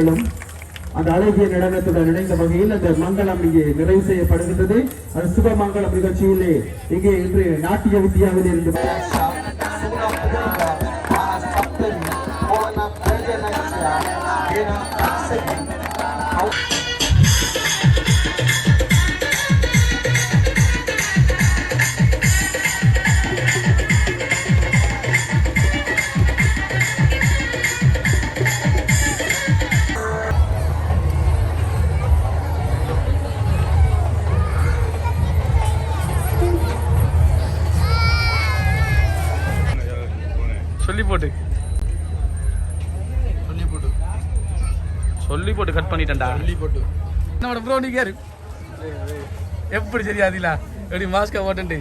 அவர்களும் அந்த அழகிய நடனத்துடன் இணைந்த வகையில் அந்த மங்களம் இங்கே நிறைவு செய்யப்படுகின்றது. அது சுபமங்கலம் நிகழ்ச்சியிலே இங்கே இன்று நாட்டிய வித்யாவில் சொல்லி போட்டு சொல்லி போட்டு சொல்லி போட்டு கட் பண்ணிட்டேன்டா. சொல்லி போட்டு என்னோட ப்ரோ நீ கேரு எப்படி சரி அதிலா எப்படி மாஸ்கை போட்டுண்டு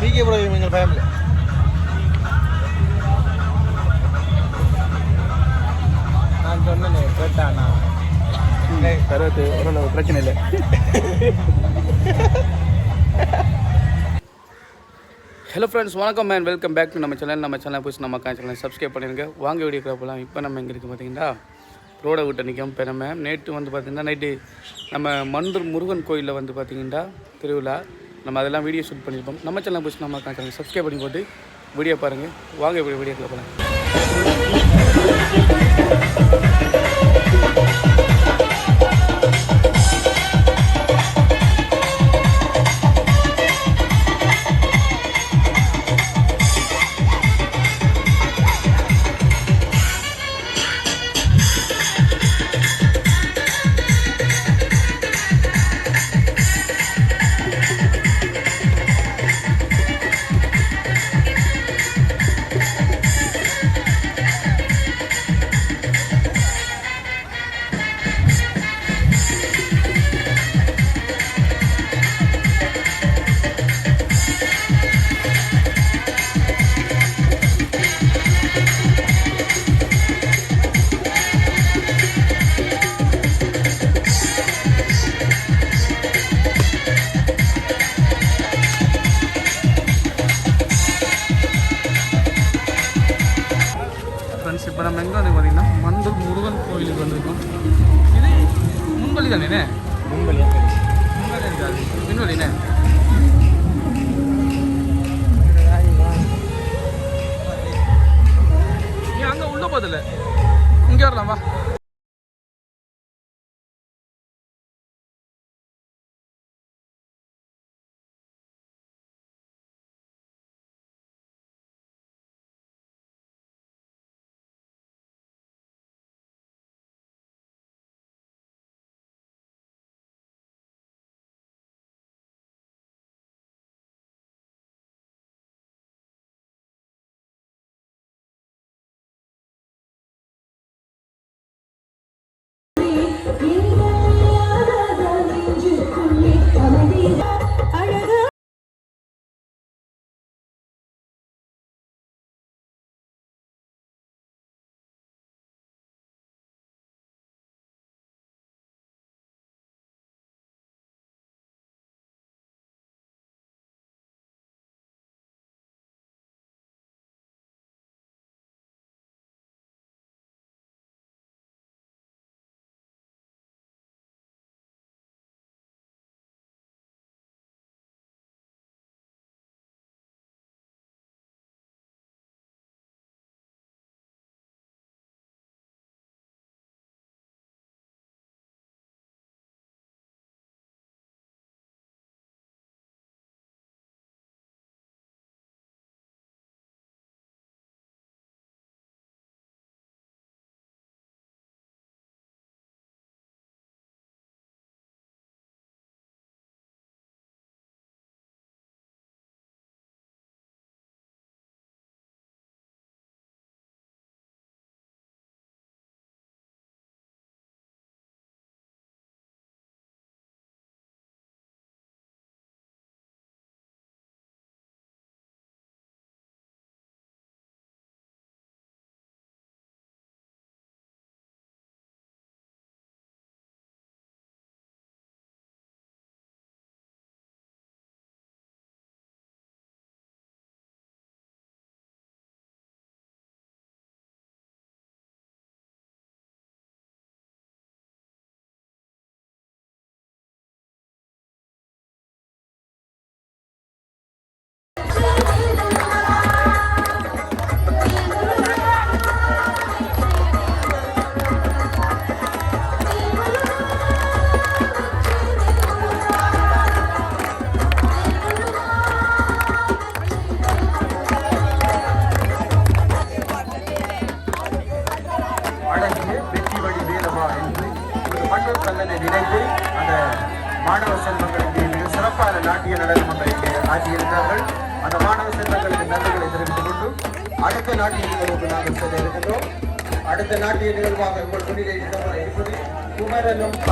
பிகே ப்ரோ எங்கள் ஃபேமிலி நான் சொன்னேனே கேட்டானா? கருவத்து ஓரளவு பிரச்சனை இல்லை. ஹலோ ஃப்ரெண்ட்ஸ் வணக்கம் மேன் வெல்கம் பேக் டு நம்ம சேனல் நம்ம சேனல் போய் நம்ம சேனல் சப்ஸ்கிரைப் பண்ணிருங்க. வாங்க வீடியோ போகலாம் இப்போ நம்ம எங்கே இருக்குது பார்த்தீங்கன்னா ரோடை விட்டு நிற்கும் இப்போ நம்ம நேற்று வந்து பார்த்திங்கன்னா நைட்டு நம்ம மண்டூர் முருகன் கோயிலில் வந்து பார்த்திங்கன்னா திருவிழா. நம்ம அதெல்லாம் வீடியோ ஷூட் பண்ணியிருப்போம் நம்ம சேனல் போய் நம்ம சேனல் சப்ஸ்கிரைப் பண்ணி போட்டு வீடியோ பாருங்கள் வாங்க இப்படி வீடியோக்குள்ள போகலாம்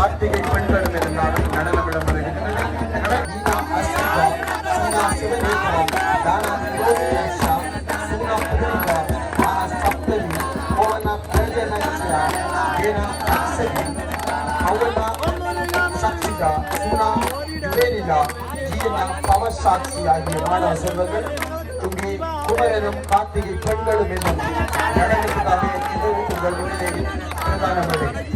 ಕಾರ್ತಿಕ ಇವೆಂಟ್ಗಳ ಮೇಲೆ ನಾನು ನಡೆದ ಸಾಕ್ಷಿಗ ಸುನ ಯುರೇನಿಗ ಜೀವನ ಪವರ್ ಸಾಕ್ಷಿಯಾಗಿ ಮಾಡೋ ಸಂದರ್ಭದಲ್ಲಿ ತುಂಬಿ ಕುಮರನು ಕಾರ್ತಿಗೆ ಕಣ್ಗಳು ಮೇಲೆ ನಡೆಯುತ್ತದೆ ಇದು ಉಂಟು ಪ್ರಧಾನಮಂತ್ರಿ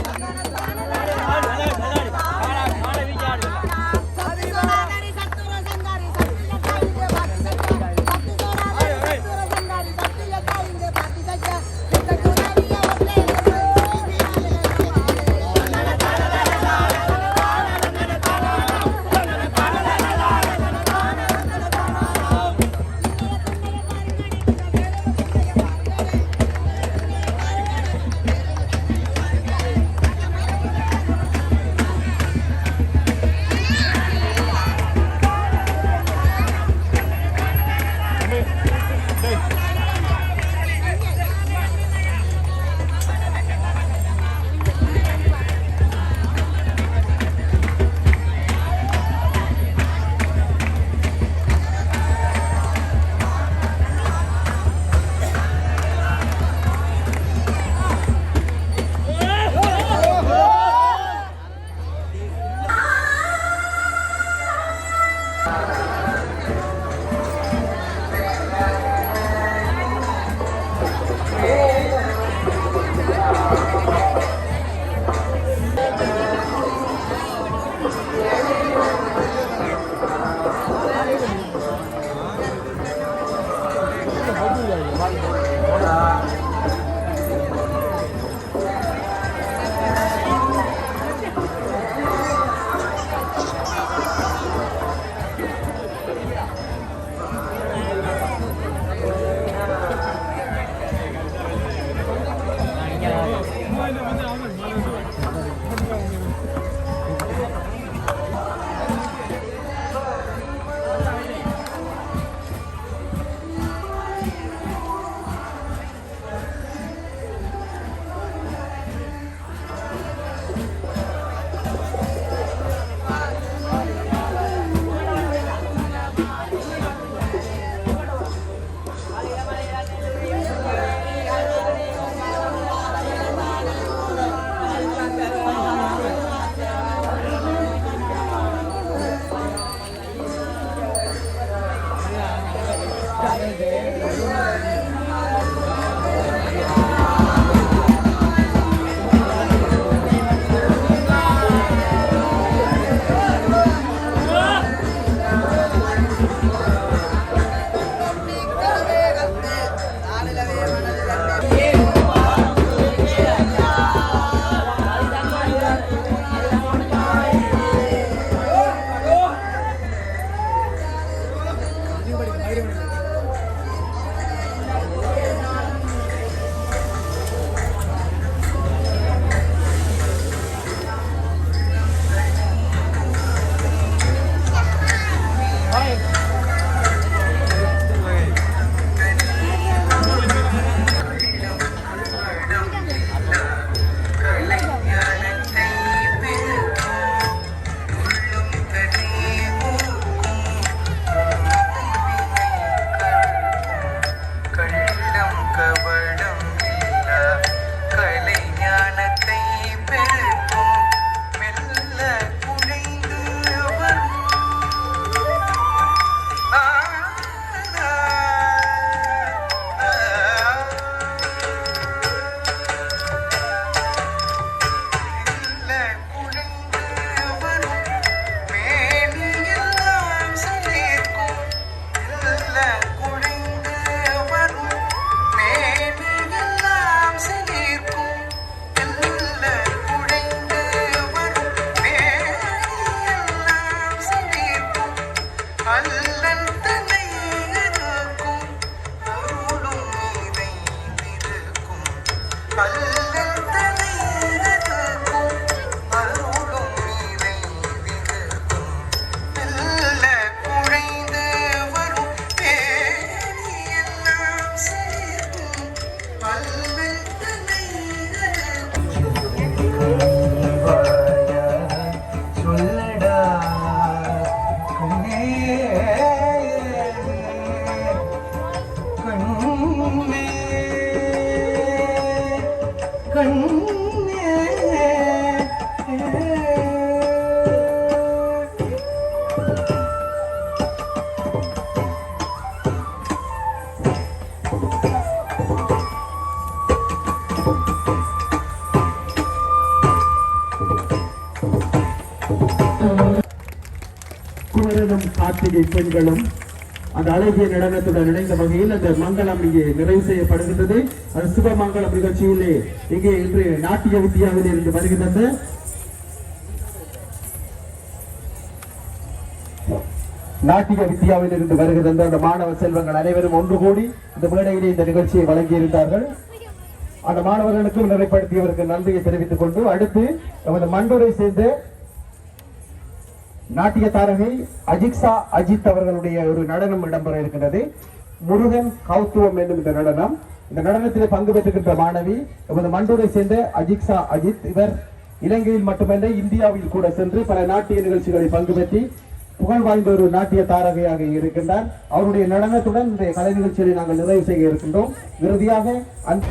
கண்ணே குமரனும் கார்த்திகை பெண்களும் அந்த அழகிய நடனத்துடன் இணைந்த வகையில் அந்த மங்களம் இங்கே நிறைவு செய்யப்படுகின்றது. அந்த சுபமங்கலம் நிகழ்ச்சியிலே இங்கே இன்று நாட்டிய வித்தியாவில் இருந்து வருகின்றது. நாட்டிய வித்தியாவில் இருந்து வருகின்ற அந்த மாணவ செல்வங்கள் அனைவரும் ஒன்று கூடி இந்த மேடையிலே இந்த நிகழ்ச்சியை வழங்கியிருந்தார்கள். அந்த மாணவர்களுக்கும் நிறைப்படுத்தியவருக்கு நன்றியை தெரிவித்துக் கொண்டு அடுத்து நமது மண்டூரை சேர்ந்த நாட்டிய தாரகை அஜிக்ஸா அஜித் அவர்களுடைய ஒரு நடனம் இடம்பெற இருக்கின்றது. முருகன் கௌத்துவம் என்னும் இந்த நடனம். இந்த நடனத்தில் பங்கு பெற்றுகின்ற மாணவி நமது மண்டூரை சேர்ந்த அஜிக்ஸா அஜித். இவர் இலங்கையில் மட்டுமல்ல இந்தியாவில் கூட சென்று பல நாட்டிய நிகழ்ச்சிகளில் பங்கு பெற்றி புகழ் வாய்ந்த ஒரு நாட்டிய தாரகையாக இருக்கின்றார். அவருடைய நடனத்துடன் இந்த கலை நிகழ்ச்சியை நாங்கள் நிறைவு செய்ய இருக்கின்றோம். இறுதியாக அந்த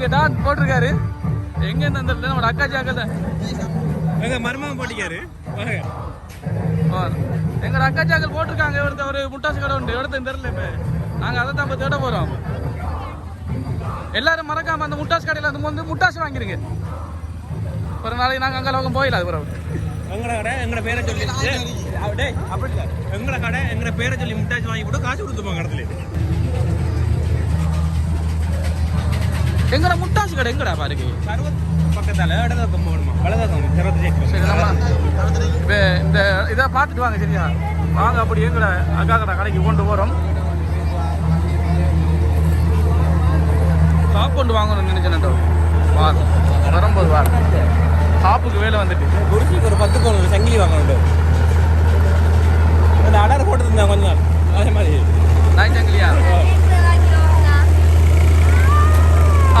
எங்க டான் போட்டிருக்காரு. எங்க இருந்து அந்த நம்ம அக்கா ஜாக்கல எங்கள் மருமகன் போட்டிக்காரு? வாங்க. எங்க அக்கா ஜாக்கல் போட்டிருக்காங்க. இவர்த்த ஒரு முட்டாசு கடை உண்டு. இடத்த தெரியல இப்ப. நாங்க அதை தான் இப்ப தேட போறோம். எல்லாரும் மறக்காம அந்த முட்டாசு கடையில அந்த வந்து முட்டாசு வாங்கிருங்க. ஒரு நாளைக்கு நாங்க அங்கே லோகம் போயிடலாம் அது பிறகு எங்களோட கடை? எங்களோட பேரை சொல்லி ஏய், அவ- டேய் அப்படி எங்களோட கடை? எங்களோட பேரை சொல்லி முட்டாச்சு வாங்கி போட்டு காசு கொடுத்துப்பாங்க இடத்துல எங்கடா முட்டாசு கடை? எங்கடா பாருங்க? பக்கத்தால் இடது பக்கம் போகணுமா வலது பக்கம் நம்ம இப்போ இந்த இதை பார்த்துட்டு வாங்க சரியா? வாங்க அப்படி எங்கட அக்கா கடை கடைக்கு கொண்டு போகிறோம் கொண்டு வாங்கணும்னு நினைச்சேன் வாங்க வரும்போது வாங்க டாப்புக்கு வேலை வந்துட்டு. குருசிக்கு ஒரு பத்து பவுன் சங்கிலி வாங்கணும் அந்த அடார் போட்டு இருந்தாங்க கொஞ்ச நாள். அதே மாதிரி. நாய் சங்கிலியா?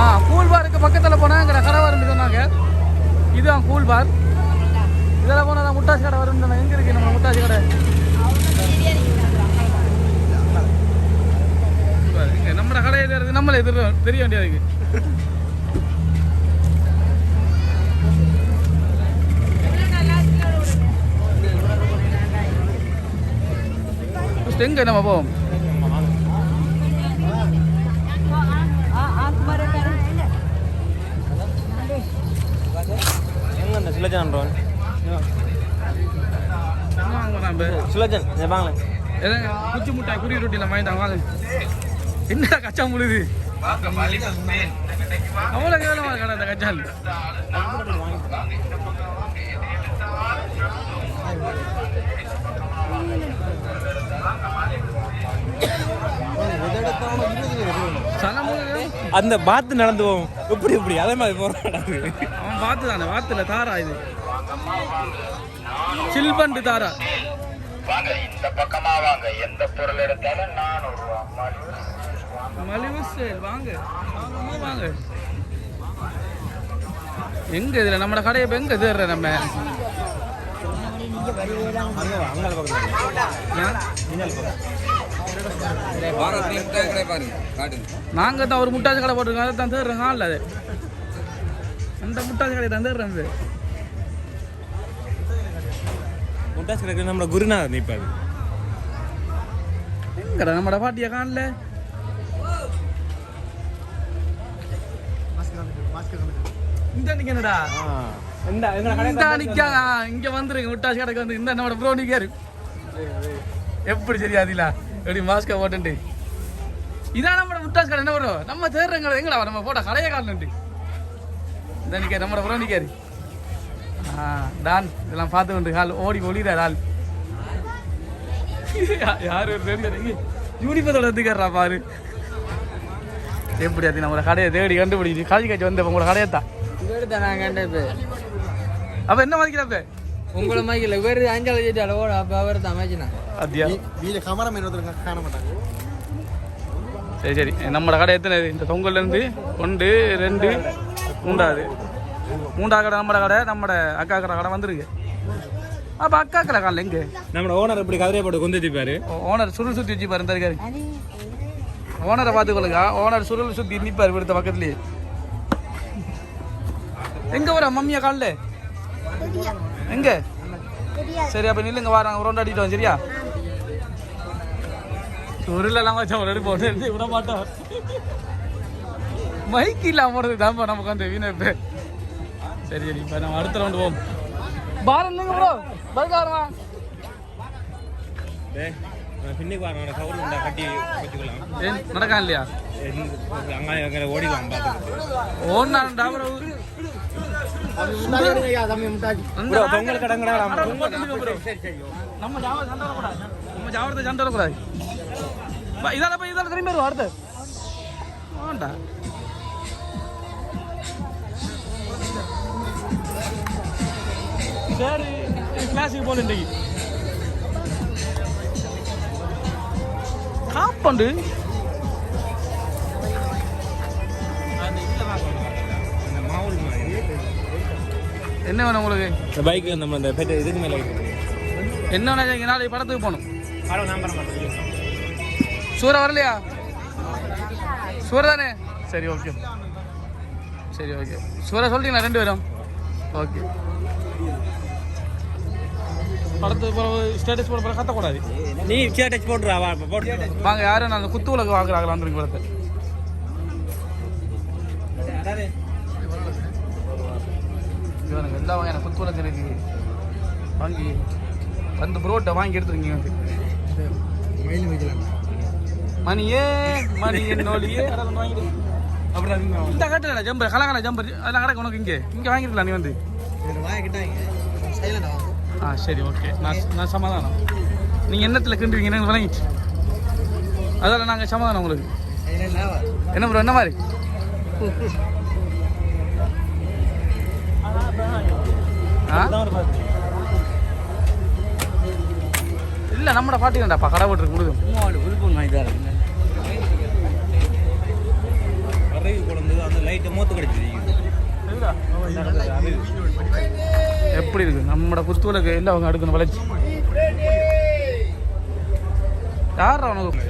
ஆ கூல் பாருக்கு பக்கத்தில் போனால் எங்கட கடை வரும்னு சொன்னாங்க. இதுதான் கூல் பார் இதில் போனால் தான் முட்டாசி கடை வரும்னு சொன்னாங்க. எங்கே இருக்கு நம்ம முட்டாசி கடை? நம்ம கடை எது இருக்கு நம்மளே எதிர தெரிய வேண்டியதுக்கு எங்க நம்ம போவோம்? சுலஜன் வாங்க நம்ம சுலஜன் எதாங்க குச்சி முட்டாய் குருவி ரொட்டியில் வாங்கிட்டாங்க வாங்க என்னடா கச்சா முழுது? அவ்வளோ கேவலமாக கடை அந்த கச்சால் சனம் முழுது அந்த பாத்து நடந்து போவோம் இப்படி இப்படி அதே மாதிரி போறான் அவன் பார்த்து தானே வாத்துல தாரா இது. சில்பண்டு தாரா. வாங்க இந்த பக்கமா வாங்க. எந்த பொருள் எடுத்தாலும் நானூறு ரூபா. மலிவு. சேல் வாங்க. வாங்க. எங்க இதுல? நம்ம கடையை இப்ப எங்க தேடுற நம்ம? அங்கே பக்கத்தில் நாங்க தான் ஒரு முட்டாச்சு கடை போட்டிருக்கோம். அதை தான் தேடுறோம் காணல அது. அந்த முட்டாச்சு கடையை தான் தேடுறோம் இது. முட்டாஸ் கிடக்கு நம்மளோட குருநாதர் நிற்பாரு. எங்கடா நம்மட பாட்டியை காணல? இந்த நிக்கணுடா இந்த இங்க வந்துருங்க முட்டாச்சு கடைக்கு வந்து. இந்த நம்மட ப்ரோ நிக்காரு எப்படி சரியாதில எப்படி மாஸ்க போட்டுட்டு இதான் நம்மட முட்டாஸ் கடை என்ன பண்ணுவோம் நம்ம தேடுறங்க எங்கடா நம்ம போட்ட கடையை காணலன்ட்டு இந்த நிற்காரு நம்மளோட புறம் நிற்காரு ஆ டான் இதெல்லாம் பார்த்து கொண்டு கால் ஓடி ஒளிடார் ஆள் யாரு ஒரு தெரியாது யூனிஃபத்தோட வந்துக்கிறா பாரு எப்படி அது நம்மளோட கடையை தேடி கண்டுபிடிச்சு காஜி காய்ச்சி வந்த உங்களோட கடையை தான் கண்டது அப்ப என்ன மதிக்கிறப்ப உங்களை மாதிரி இவர் அஞ்சாவது ஜெயிட்டால ஓட அப்போ அவர் தான் மேட்ச்னா அப்படியா வீல கமரம் என்ன காண மாட்டாங்க. சரி சரி. நம்மளோட கடை எத்தனை? இந்த தொங்கல்ல இருந்து ஒன்று ரெண்டு மூன்றாவது. மூன்றாவது கடை நம்மளோட கடை நம்மட அக்கா கடை கடை வந்துருக்கு. அப்போ அக்கா கடை காலைல எங்கே? நம்ம ஓனர் இப்படி கதிரையை போட்டு கொண்டு திப்பாரு ஓனர் சுருள் சுற்றி வச்சு பாரு இருக்காரு ஓனரை பார்த்துக்கொள்ளுங்க ஓனர் சுருள் சுற்றி நிற்பார் விடுத்த பக்கத்துலேயே. எங்கே வர மம்மியா காலில் எங்கே? சரி அப்போ நில்லுங்க வராங்க ஒரு அடிட்டு வந்து சரியா? சுருளெல்லாம் வச்சா ஒரு போட்டு எடுத்து விட மாட்டோம். மைக் இல்லாம போடுறது தான் நமக்கு அந்த வீணப்பு சரி சரி இப்போ நம்ம அடுத்த ரவுண்டு போவோம். பாரன் இல்லைங்க ப்ரோ டேய், நான் பின்னுக்கு கவுரு கட்டி வச்சுக்கலாம். நடக்கான் இல்லையா? அங்கே ஓடிக்கலாம் பார்த்து ஓடினாருண்டா ப்ரோ பொங்கல் கடங்கடா நம்ம ஜாவ சண்டை வரக்கூடாது. நம்ம ஜாவரத்தை சண்டை வரக்கூடாது. பா, இதால போய் இதால திரும்பி வருவோம் அடுத்து. வேண்டா. சரி கிளாஸுக்கு போகல இன்றைக்கு காப்பண்டு என்ன வேணும் உங்களுக்கு? இந்த பைக் நம்ம அந்த பெட் இதுக்கு மேலே என்ன வேணும் நாளைக்கு படத்துக்கு போகணும். சூர வரலையா? சூர தானே? சரி ஓகே சரி ஓகே சூர சொல்லிட்டீங்களா ரெண்டு பேரும்? ஓகே படத்துக்கு போகிற ஸ்டேட்டஸ் போட போகிற கத்தக்கூடாது. நீ சேர் டச் போட்டுறா வா போட்டு வாங்க யாரும் நான் குத்து விளக்கு வாங்குறாங்களா வந்துருங்க படத்தை. எல்லா வகையான குத்து விளக்கு இருக்கு வாங்கி வந்து புரோட்டை வாங்கி எடுத்துருங்க வந்து. மணியே மணி என்னோலியே அப்படி இந்த கட்டல ஜம்பர் கலகல ஜம்பர் அதெல்லாம் கிடக்கு உனக்கு இங்கே. இங்கே வாங்கிருக்கலாம் நீ வந்து. ஆ சரி ஓகே. நான் நான் சமாதானம். நீங்கள் எண்ணத்தில் கிண்டுவீங்க? எனக்கு விளங்கிச்சு அதெல்லாம் நாங்கள் சமாதானம் உங்களுக்கு. என்ன ப்ரோ என்ன மாதிரி? இல்லை நம்மட பாட்டி தான்டாப்பா கடை போட்டுருக்கு கொடுக்கும் விருப்பம் வாங்கி தரேன் அந்த லைட்டை மூத்து கிடைச்சிது எப்படி இருக்கு? நம்மட குத்துவிளக்கு எல்லாம் அவங்க அடுக்கணும் வளர்ச்சி. யார் அவனுக்கு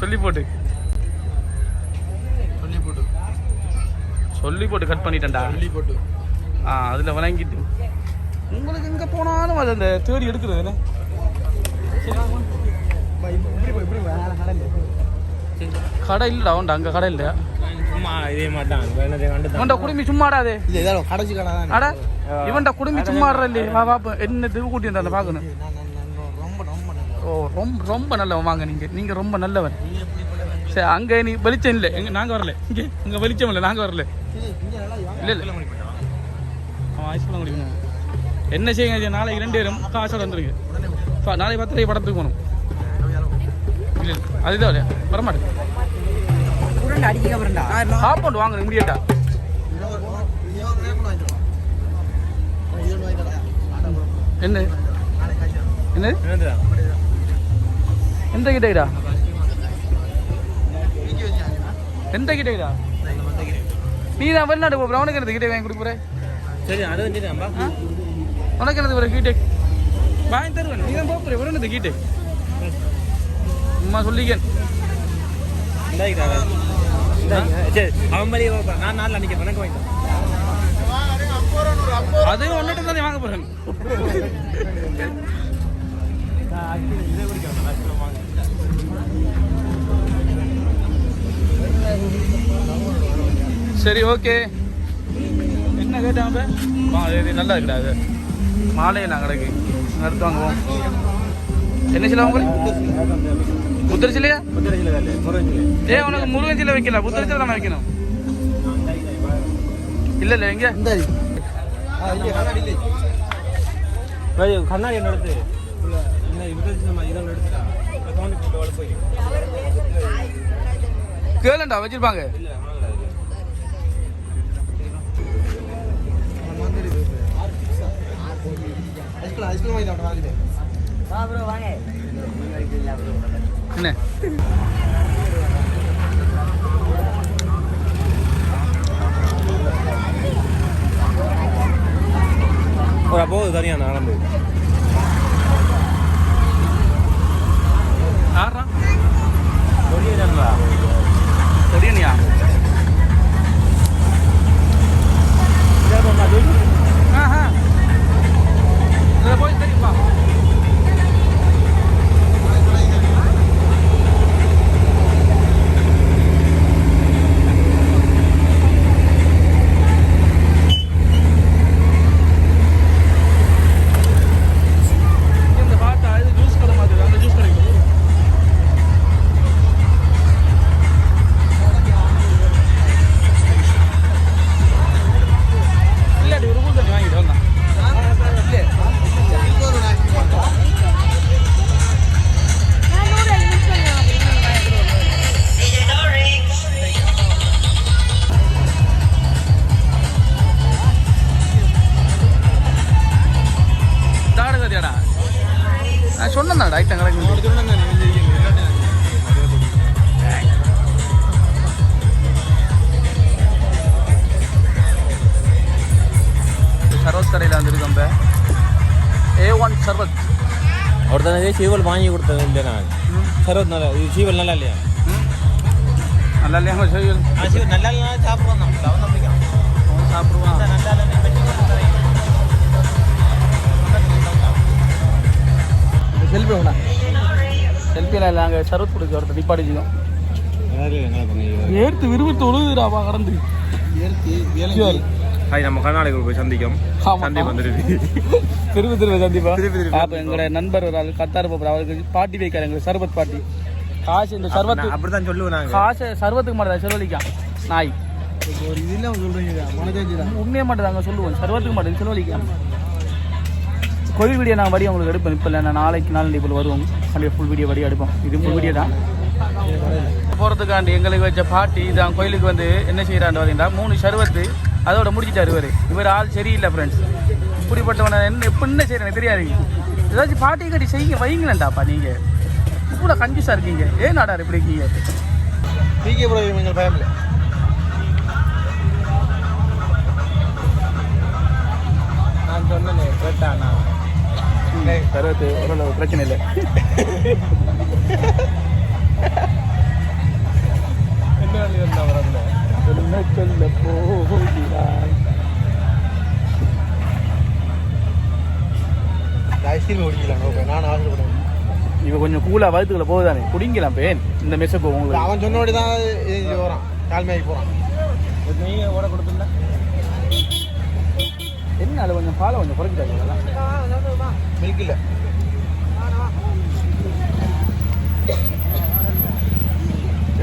சொல்லி போட்டு. சொல்லி போட்டு. சொல்லி போட்டு கட் பண்ணிட்டேன்டா. சொல்லி போட்டு. ஆ அதில் விளங்கிட்டு உங்களுக்கு எங்கே போனாலும் அது அந்த தேடி எடுக்கிறது என்ன? கடை இல்லைடா உண்டா அங்கே கடை இல்லையா? சும்மா இதே மாட்டான் என்னதை கண்டு உன்ட சும்மாடாதே இல்ல இதான் கடைசி கடை அட இவன்ட குடுமி சும்மா இல்லையே. வா வா என்ன திவு கூட்டி அந்த பார்க்கணும். ரொம்ப ரொம்ப ஓ ரொம்ப ரொம்ப நல்லவன் வாங்க நீங்க. நீங்க ரொம்ப நல்லவன். சரி அங்கே நீ வெளிச்சம் இல்லை. எங்க நாங்க வரல. இங்க இங்கே வெளிச்சம் இல்லை நாங்க வரல. இல்ல இல்ல. அவன் ஐஸ்கிரீம் குடிக்கணும். என்ன செய்யுங்க நாளைக்கு ரெண்டு பேரும் காசோட வந்துருங்க நாளைக்கு பத்து படத்துக்கு போகணும். இல்ல இல்ல அதுதான் இல்லையா வரமாட்டேன். அடிக்க வரண்டா காம்பவுண்ட் வாங்க முடியாட்டா என்ன? என்ன? எந்த கிட்டடா எந்த கிட்டடா நீ தான் வெளிநாடு போகிற எனக்கு கிட்டே வாங்கி கொடுக்குற சரி அது உனக்கு எனக்கு ஒரு கீட்டே வாங்கி தருவேன். நீ தான் போகிற ஒரு எனக்கு கீட்டே அம்மா சொல்லிக்கேன். அது ஒன்னிட்டு தானே வாங்க போகிறேன் சரி ஓகே என்ன கேட்டாங்க நல்லா இருக்குடா அது மாலையண்ணா கிடக்கு அடுத்து வாங்குவோம். என்ன சில உங்களுக்கு? புத்தர் சிலையா? ஏ உனக்கு முருகன் சிலை வைக்கல. புத்தர் சிலை தானே வைக்கணும்? இல்லை இல்லை எங்கே இந்த கண்ணாடி என்ன எடுத்து இந்த இருபத்தஞ்சு ஐஸ்கிரீம் ஐஸ்கிரீம் வாங்கி சாப்பிட்டா என்ன ஒரு போகுது தனியா நடந்து ஆறா சொல்லிடுறாங்களா சரியா ஆஹா இதில் போய் தெரியுமா ஒன் சர்வத். அவர் தானே சீவல் வாங்கி கொடுத்தது இல்லையா நான்? சர்வத் நல்லா இது சீவல் நல்லா இல்லையா? நல்லா இல்லையா ஆ சீவல் நல்லா இல்லைனா சாப்பிடுவோம் நம்ம அவன் நம்பிக்கை சாப்பிடுவான். நல்லா இல்லை செல்ஃபி வேணா. செல்ஃபியில் இல்லை அங்கே சர்வத் கொடுக்க ஒருத்தர் நிப்பாடிச்சிக்கோம் ஏற்று விரும்பத்து ஒழுகுறாப்பா கடந்து. ஹாய் நம்ம கர்நாடகா போய் சந்திக்கும். ஆமா. சந்தை வந்துடுது திரும்ப திரும்ப சந்திப்பா திருப்பி திருப்பி. எங்களோட நண்பர் ஒரு ஆள் கத்தார் போகிற அவருக்கு பாட்டி வைக்காரு எங்களுக்கு சர்பத் பாட்டி. காசு இந்த சர்பத்து அப்படிதான் சொல்லுவோம் நாங்க காசு சர்வத்துக்கு மாட்டதா செலவழிக்கான் நாய். ஒரு இதெல்லாம் சொல்றீங்க தான் உண்மையை மட்டும் தாங்க சொல்லுவோம். சர்வத்துக்கு மாட்டேன் செலவழிக்காம கோவில் வீடியோ நான் வடி உங்களுக்கு எடுப்பேன். இப்போ இல்லை நான் நாளைக்கு நாலு இப்போ வருவோம். கண்டிப்பாக ஃபுல் வீடியோ வடி எடுப்போம். இது ஃபுல் வீடியோ தான். போகிறதுக்காண்டி எங்களுக்கு வச்ச பாட்டி இதான் கோயிலுக்கு வந்து என்ன செய்கிறான்னு பார்த்தீங்கன்னா மூணு சர்வத்து அதோட முடிச்சிட்டாரு இவர். இவர் ஆள் சரியில்லை ஃப்ரெண்ட்ஸ் இப்படிப்பட்டவனை என்ன எப்போ என்ன செய்யறேன் எனக்கு தெரியாது. ஏதாச்சும் பாட்டி கட்டி செய்யுங்க வைங்களேன்டாப்பா நீங்கள் இவ்வளோ கன்ஃபியூஸாக இருக்கீங்க. ஏன் நாடார் இப்படி இருக்கீங்க? பிகே ப்ரோ எங்கள் ஃபேமிலி நான் சொன்னேன் கேட்டானா ஓரளவு பிரச்சனை இல்லை. என்ன வழி இருந்தா வரல என்ன சொல்ல போகிறாய். ஐஸ்கிரீம் குடிக்கலாம் ஓகே நான் ஆசைப்படுறேன் இவ கொஞ்சம் கூலா வகுத்துக்குள்ள போகுதானே? குடிங்கலாம் பேன். இந்த மெஸ்ஸுக்கு உங்களுக்கு. அவன் சொன்னபடி தான் வரான். கால்மைக்கு போகிறான் நீங்க ஓட கொடுத்துருந்தா. என்ன அது கொஞ்சம் பாலை கொஞ்சம் குறைச்சிட்டாங்க மில்க் இல்லை.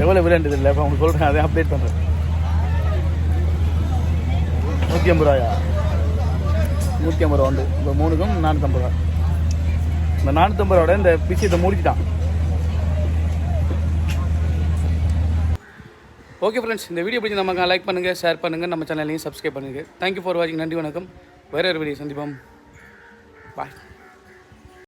எவ்வளோ விளையாண்டது இல்லை? இப்போ அவங்க சொல்கிறேன் அதை அப்டேட் பண்ணுறேன் நூற்றி ஐம்பது ரூபாயா? நூற்றி ஐம்பது ரூபா உண்டு. இந்த மூணுக்கும் நானூற்றம்பது ரூபா. இந்த நானூற்றம்பது ரூபாயோட இந்த விஷயத்தை முடிச்சிட்டான் ஓகே ஃப்ரெண்ட்ஸ் இந்த வீடியோ பிடிச்சி நமக்கு லைக் பண்ணுங்கள் ஷேர் பண்ணுங்கள் நம்ம சேனலையும் சப்ஸ்கிரைப் பண்ணுங்கள் தேங்க்யூ ஃபார் வாட்சிங் நன்றி வணக்கம். வேறு ஒரு வீடியோ சந்திப்போம். பாய்